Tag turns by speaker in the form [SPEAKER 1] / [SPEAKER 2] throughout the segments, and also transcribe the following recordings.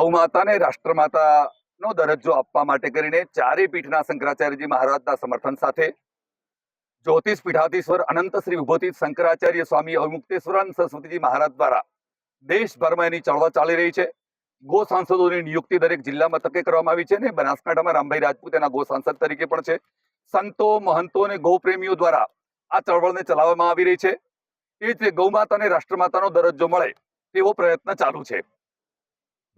[SPEAKER 1] ગૌ માતાને રાષ્ટ્રમાતાનો દરજ્જો આપવા માટે કરીને ચારે પીઠના શંકરાચાર્યજી મહારાજના સમર્થન સાથે જ્યોતિષ પીઠાધીશ્વર અનંત શ્રી વિભૂતિ શંકરાચાર્ય સ્વામી અવિમુક્તેશ્વરાનંદ સરસ્વતીજી મહારાજ દ્વારા દેશભરમાં એની ચળવળ ચાલી રહી છે. ગો સાંસદોની નિયુક્તિ દરેક જિલ્લામાં તકે કરવામાં આવી છે અને બનાસકાંઠામાં રામભાઈ રાજપૂત એના ગો સાંસદ તરીકે પણ છે. સંતો, મહંતો અને ગૌ પ્રેમીઓ દ્વારા આ ચળવળને ચલાવવામાં આવી રહી છે. એ જ રીતે ગૌ માતા અને રાષ્ટ્રમાતાનો દરજ્જો મળે તેવો પ્રયત્ન ચાલુ છે.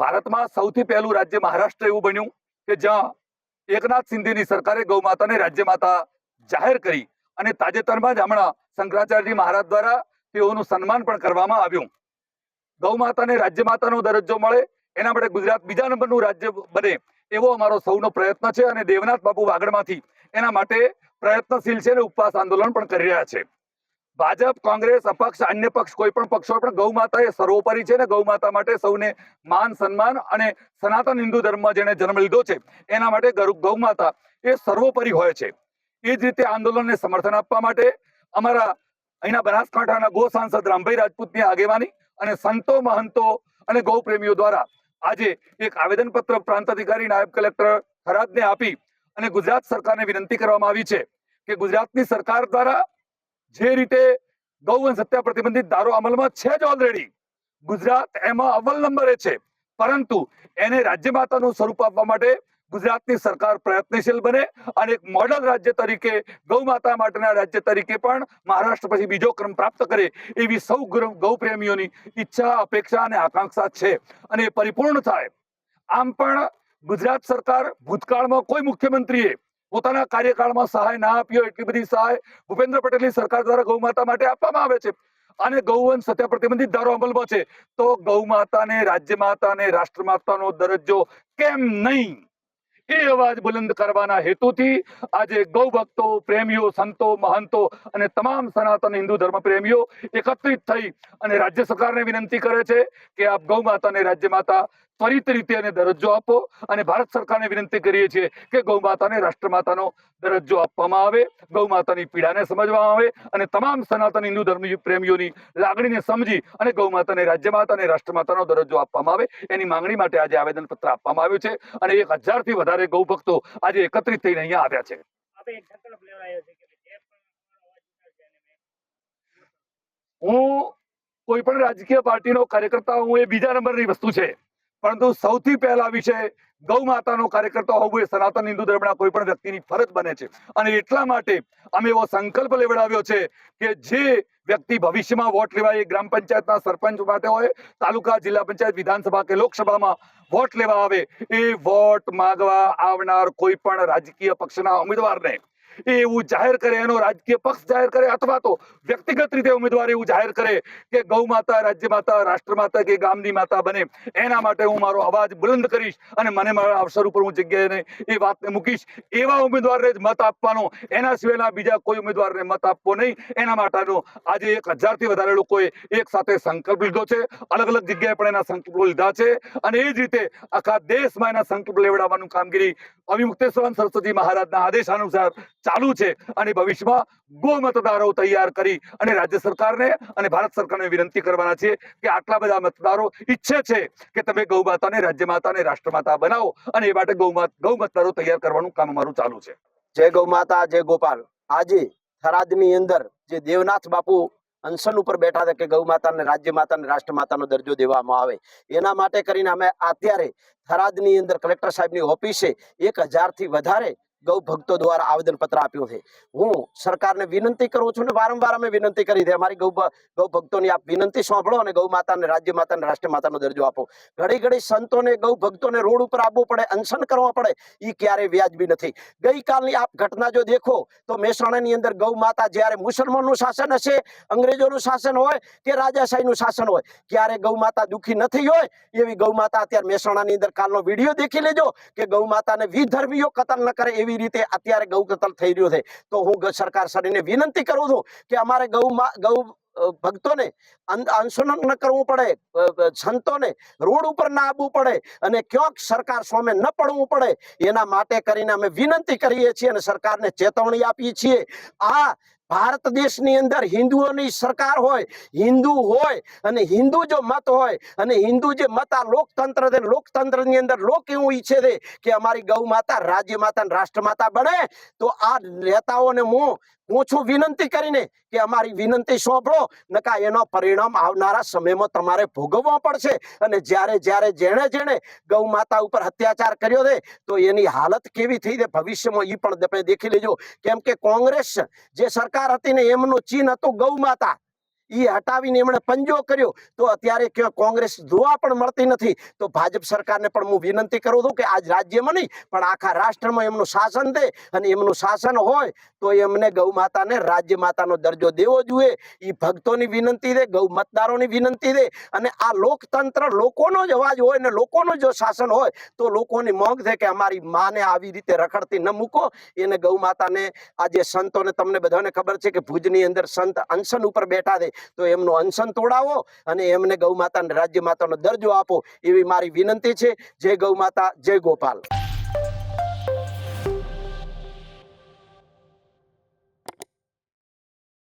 [SPEAKER 1] ભારતમાં સૌથી પહેલું રાજ્ય મહારાષ્ટ્ર એવું બન્યું કે જ્યાં એકનાથ સિંધીની સરકારે ગૌ માતાને રાજ્ય માતા જાહેર કરી અને તાજેતરમાં જ હમણાં શંકરાચાર્યજી મહારાજ દ્વારા તેઓનું સન્માન પણ કરવામાં આવ્યું. ગૌ માતાને રાજ્ય માતાનો દરજ્જો મળે, એના માટે ગુજરાત બીજા નંબરનું રાજ્ય બને એવો અમારો સૌનો પ્રયત્ન છે અને દેવનાથ બાપુ વાગડમાંથી એના માટે પ્રયત્નશીલ છે અને ઉપવાસ આંદોલન પણ કરી રહ્યા છે. ભાજપ, કોંગ્રેસ, અપક્ષ, અન્ય પક્ષ, કોઈ પણ પક્ષ પણ ગૌ માતા એ સર્વોપરી છે ને ગૌ માતા માટે સૌને માન, સન્માન અને સનાતન હિન્દુ ધર્મમાં જેને જન્મ લીધો છે, એના માટે ગૌ માતા એ સર્વોપરી હોય છે. એ જ રીતે આંદોલનને સમર્થન આપવા માટે અમારા અહીંના બનાસકાંઠાના ગો સાંસદ રામભાઈ રાજપૂતની આગેવાની અને સંતો, મહંતો અને ગૌ પ્રેમીઓ દ્વારા આજે એક આવેદનપત્ર પ્રાંત અધિકારી નાયબ કલેક્ટર ખરાદને આપી અને ગુજરાત સરકારને વિનંતી કરવામાં આવી છે કે ગુજરાતની સરકાર દ્વારા જે રીતે ગૌવંશ હત્યા પ્રતિબંધિત ધારો અમલમાં છે જ ઓલરેડી ગુજરાત એમાં અવ્વલ નંબરે છે. પરંતુ એને રાજ્ય માતાનું સ્વરૂપ આપવા માટે ગુજરાતની સરકાર પ્રયત્નશીલ બને અને એક મોડલ રાજ્ય તરીકે ગૌ માતા માટેના રાજ્ય તરીકે પણ મહારાષ્ટ્ર પછી બીજો ક્રમ પ્રાપ્ત કરે એવી સૌ ગૌ- પ્રેમીઓની ઈચ્છા, અપેક્ષા અને આકાંક્ષા છે. અને પરિપૂર્ણ થાય. આમ પણ ગુજરાત સરકાર ભૂતકાળમાં કોઈ મુખ્યમંત્રીએ પોતાના કાર્યકાળમાં સહાય ના આપ્યો, એટલી બધી સહાય ભૂપેન્દ્ર પટેલની સરકાર દ્વારા ગૌ માતા માટે આપવામાં આવે છે. અને ગૌવંશ સત્ય પ્રતિબંધિત ધારો અમલમાં છે. તો ગૌ માતાને, રાજ્ય માતાને, રાષ્ટ્ર માતાનો દરજ્જો કેમ નહીં? એ અવાજ બુલંદ કરવાના હેતુથી આજે ગૌ ભક્તો, પ્રેમીઓ, સંતો, મહંતો અને તમામ સનાતન હિન્દુ ધર્મ પ્રેમીઓ એકત્રિત થઈ અને રાજ્ય સરકારને વિનંતી કરે છે કે આપ ગૌ માતાને, રાજ્ય માતા ત્વરિત રીતે એને દરજ્જો આપો અને ભારત સરકારને વિનંતી કરીએ છીએ કે ગૌ માતાને રાષ્ટ્રમાતાનો દરજ્જો આપવામાં આવે ગૌ માતાની પીડાને સમજવામાં આવે અને તમામ સનાતન હિન્દુ ધર્મ પ્રેમીઓની લાગણીને સમજી અને ગૌ માતાને રાજ્ય માતા અને રાષ્ટ્રમાતાનો દરજ્જો આપવામાં આવે. એની માંગણી માટે આજે આવેદનપત્ર આપવામાં આવ્યું છે અને એક હજારથી વધારે ગૌ ભક્તો આજે એકત્રિત થઈને અહીંયા આવ્યા છે. હું કોઈ પણ રાજકીય પાર્ટીનો કાર્યકર્તા હું એ બીજા નંબરની વસ્તુ છે. પરંતુ સૌથી પહેલા વિષય ગૌ માતાનો કાર્યકર્તા હોવું એ સનાતન હિન્દુ ધર્મના કોઈ પણ વ્યક્તિની ફરજ બને છે. અને એટલા માટે અમે એવો સંકલ્પ લેવડાવ્યો છે કે જે વ્યક્તિ ભવિષ્યમાં વોટ લેવા એ ગ્રામ પંચાયતના સરપંચ માટે હોય, તાલુકા જિલ્લા પંચાયત, વિધાનસભા કે લોકસભામાં વોટ લેવા આવે, એ વોટ માંગવા આવનાર કોઈ પણ રાજકીય પક્ષના ઉમેદવારને એ એવું જાહેર કરે, એનો રાજકીય પક્ષ જાહેર કરે અથવા તો વ્યક્તિગત રીતે ઉમેદવાર એવું જાહેર કરે કે ગૌ માતા, રાજ્ય માતા, રાષ્ટ્ર માતા કે ગામની માતા બને. એના માટે હું મારો અવાજ બુલંદ કરીશ અને મને મારા અવસર ઉપર હું જગ્યાએ એ વાતને મૂકીશ. એવા ઉમેદવારને જ મત આપવાનો. એના સિવાયના બીજા કોઈ ઉમેદવારને મત આપવો નહીં. એના માટેનો આજે એક હજારથી વધારે લોકોએ એક સાથે સંકલ્પ લીધો છે. અલગ અલગ જગ્યાએ પણ એના સંકલ્પો લીધા છે. અને એ જ રીતે આખા દેશમાં એના સંકલ્પ લેવડાવવાનું કામગીરી અવિમુક્તેશ્વર સરસ્વતી મહારાજના આદેશ અનુસાર ચાલુ છે. અને ભવિષ્યમાં ગો મતદારો તૈયાર કરી અને રાજ્ય સરકારને અને ભારત સરકારને વિનંતી કરવાના છે કે આટલા બધા મતદારો ઈચ્છે છે કે તમે ગૌ માતાને, રાજ્ય માતાને રાષ્ટ્રમાતા બનાવો અને એ માટે ગૌ ગૌ મતદારો તૈયાર કરવાનું કામ અમારું ચાલુ છે.
[SPEAKER 2] જય ગૌ માતા, જય ગોપાલ. આજે થરાદની અંદર જે દેવનાથ બાપુ અનશન ઉપર બેઠા હતા કે ગૌ માતાને, રાજ્ય માતાને, રાષ્ટ્ર માતાનો દરજ્જો દેવામાં આવે. એના માટે કરીને અમે અત્યારે થરાદની અંદર કલેક્ટર સાહેબની ઓફિસે એક હજારથી વધારે ગૌ ભક્તો દ્વારા આવેદન પત્ર આપ્યું છે. હું સરકારને વિનંતી કરું છું ને વારંવાર અમે વિનંતી કરી છે. અમારી ગૌ ગૌ ભક્તોની આપ વિનંતી સાંભળો અને ગૌ માતાને, રાજ્ય માતાને, રાષ્ટ્ર માતાનો દરજ્જો આપો. ઘડી ઘડી સંતોને, ગૌ ભક્તોને રોડ ઉપર આવવું પડે, અનશન કરવા પડે એ ક્યારેય વ્યાજબી નથી. ગઈકાલની આપ ઘટના જો દેખો, તો મહેસાણાની અંદર ગૌ માતા જ્યારે મુસલમાનનું શાસન હશે, અંગ્રેજોનું શાસન હોય કે રાજાશાહીનું શાસન હોય ક્યારે ગૌ માતા દુઃખી નથી હોય એવી ગૌ માતા અત્યારે મહેસાણાની અંદર કાલનો વીડિયો દેખી લેજો કે ગૌ માતાને વિધર્મીઓ કતલ ન કરે એવી રીતે અત્યારે ગૌ કતલ થઈ રહ્યો છે? તો હું સરકાર શ્રીને વિનંતી કરું છું કે અમારે ગૌમાં ગૌ ભક્તોને અન- ન કરવું પડે સંતોને રોડ ઉપર ના આવવું પડે અને ક્યાંક સરકાર સામે ન પડવું પડે, એના માટે કરીને અમે વિનંતી કરીએ છીએ અને સરકારને ચેતવણી આપીએ છીએ. આ ભારત દેશની અંદર હિન્દુઓની સરકાર હોય, હિન્દુ હોય અને હિન્દુ જો મત હોય અને હિન્દુ જે મત આ લોકતંત્ર છે, લોકતંત્રની અંદર લોક એવું ઈચ્છે છે કે અમારી ગૌ માતા રાજ્ય માતા રાષ્ટ્ર માતા બને, તો આ નેતાઓને હું હું છું વિનંતી કરીને કે અમારી વિનંતી સોંપડો નકા એનો પરિણામ આવનારા સમયમાં તમારે ભોગવવો પડશે. અને જ્યારે જ્યારે, જેણે જેણે ગૌ માતા ઉપર અત્યાચાર કર્યો છે, તો એની હાલત કેવી થઈ છે ભવિષ્યમાં એ પણ તમે દેખી લેજો. કેમ કે કોંગ્રેસ જે સરકાર હતી ને એમનું ચિહ્ન હતું ગૌ માતા. એ હટાવીને એમણે પંજો કર્યો, તો અત્યારે ક્યાં કોંગ્રેસ જોવા પણ મળતી નથી. તો ભાજપ સરકારને પણ હું વિનંતી કરું છું કે આજ રાજ્યમાં નહીં, પણ આખા રાષ્ટ્રમાં એમનું શાસન દે અને એમનું શાસન હોય, તો એમને ગૌ માતાને રાજ્ય માતાનો દરજ્જો દેવો જોઈએ. એ ભક્તોની વિનંતી દે, ગૌ મતદારોની વિનંતી દે, અને આ લોકતંત્ર લોકોનો જ અવાજ હોય ને લોકોનું જો શાસન હોય, તો લોકોની માંગ છે કે અમારી માને આવી રીતે રખડતી ન મૂકો. એને ગૌ માતાને આ જે સંતોને તમને બધાને ખબર છે કે ભુજની અંદર સંત અનશન ઉપર બેઠા છે. તો એમનું અનશન તોડાવો અને એમને ગૌ માતાને રાજ્ય માતાનો દરજ્જો આપો એવી મારી વિનંતી છે. જય ગૌ માતા, જય ગોપાલ.